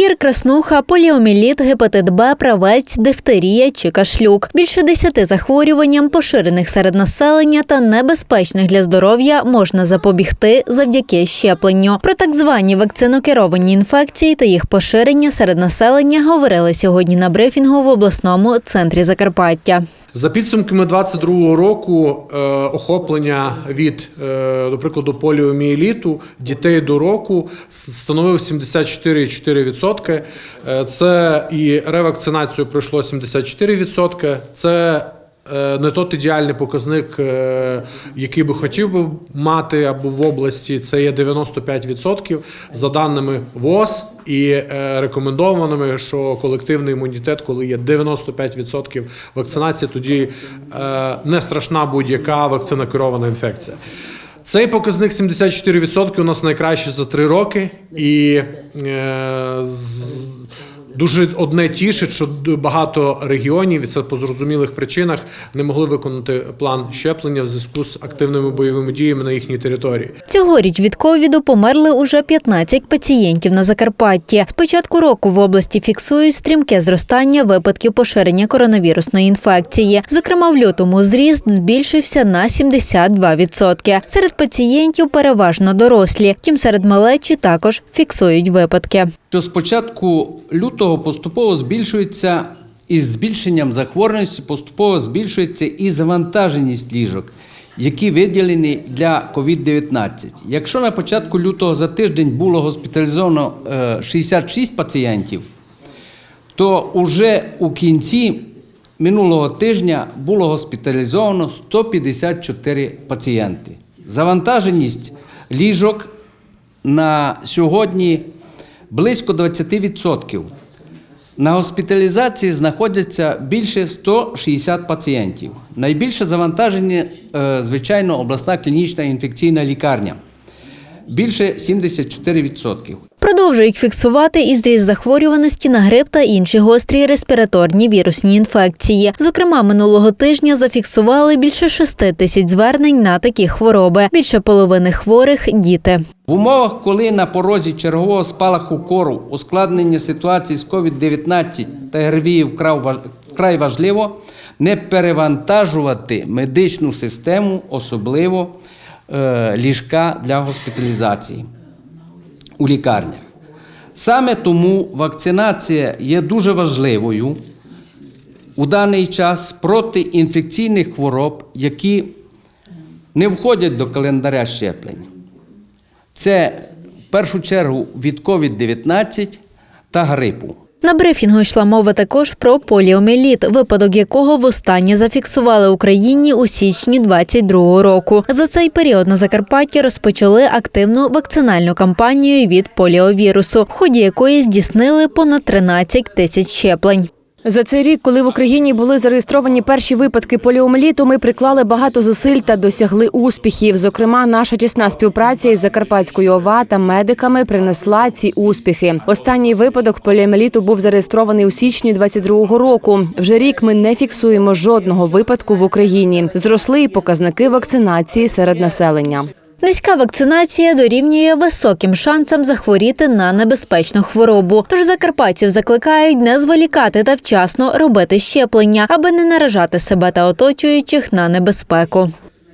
Кір, краснуха, поліоміліт, гепатит Б, правець, дифтерія чи кашлюк. Більше десяти захворюванням, поширених серед населення та небезпечних для здоров'я, можна запобігти завдяки щепленню. Про так звані вакцинокеровані інфекції та їх поширення серед населення говорили сьогодні на брифінгу в обласному центрі Закарпаття. За підсумками 22-го року е, охоплення від, е, до прикладу, поліоміеліту дітей до року становив 74,4%. Е, Це і ревакцинацію пройшло 74%. Це не тот ідеальний показник, е, який би хотів би мати або в області. Це є 95% за даними ВОЗ і е, рекомендованими, що колективний імунітет, коли є 95% вакцинації, тоді е, не страшна будь-яка вакцинокерована інфекція. Цей показник 74% у нас найкращий за три роки, і е, з- дуже одне тішить, що багато регіонів, і це по зрозумілих причинах, не могли виконати план щеплення в зв'язку з активними бойовими діями на їхній території. Цьогоріч від ковіду померли уже 15 пацієнтів на Закарпатті. З початку року в області фіксують стрімке зростання випадків поширення коронавірусної інфекції. Зокрема, в лютому зріст збільшився на 72%. Серед пацієнтів переважно дорослі, втім серед малечі також фіксують випадки. що з початку лютого поступово збільшується із збільшенням захворюваності, поступово збільшується і завантаженість ліжок, які виділені для COVID-19. Якщо на початку лютого за тиждень було госпіталізовано е, 66 пацієнтів, то уже у кінці минулого тижня було госпіталізовано 154 пацієнти. Завантаженість ліжок на сьогодні близько 20%. На госпіталізації знаходяться більше 160 пацієнтів. Найбільше завантаження, е, звичайно, обласна клінічна інфекційна лікарня. Більше 74%. Продовжують фіксувати і зріст захворюваності на грип та інші гострі респіраторні вірусні інфекції. Зокрема, минулого тижня зафіксували більше 6 тисяч звернень на такі хвороби. Більше половини хворих діти. В умовах, коли на порозі чергового спалаху кору ускладнення ситуації з COVID-19 та ГРВІ вкрай важливо не перевантажувати медичну систему, особливо е, ліжка для госпіталізації у лікарнях. Саме тому вакцинація є дуже важливою у даний час проти інфекційних хвороб, які не входять до календаря щеплень. Це в першу чергу від COVID-19 та грипу. На брифінгу йшла мова також про поліоміеліт, випадок якого востаннє зафіксували Україні у січні 22-го року. За цей період на Закарпатті розпочали активну вакцинальну кампанію від поліовірусу, в ході якої здійснили понад 13 тисяч щеплень. За цей рік, коли в Україні були зареєстровані перші випадки поліомеліту, ми приклали багато зусиль та досягли успіхів. Зокрема, наша тісна співпраця із Закарпатською ОВА та медиками принесла ці успіхи. Останній випадок поліомеліту був зареєстрований у січні 22-го року. Вже рік ми не фіксуємо жодного випадку в Україні. Зросли і показники вакцинації серед населення. Низька вакцинація дорівнює високим шансам захворіти на небезпечну хворобу. Тож закарпатців закликають не зволікати та вчасно робити щеплення, аби не наражати себе та оточуючих на небезпеку.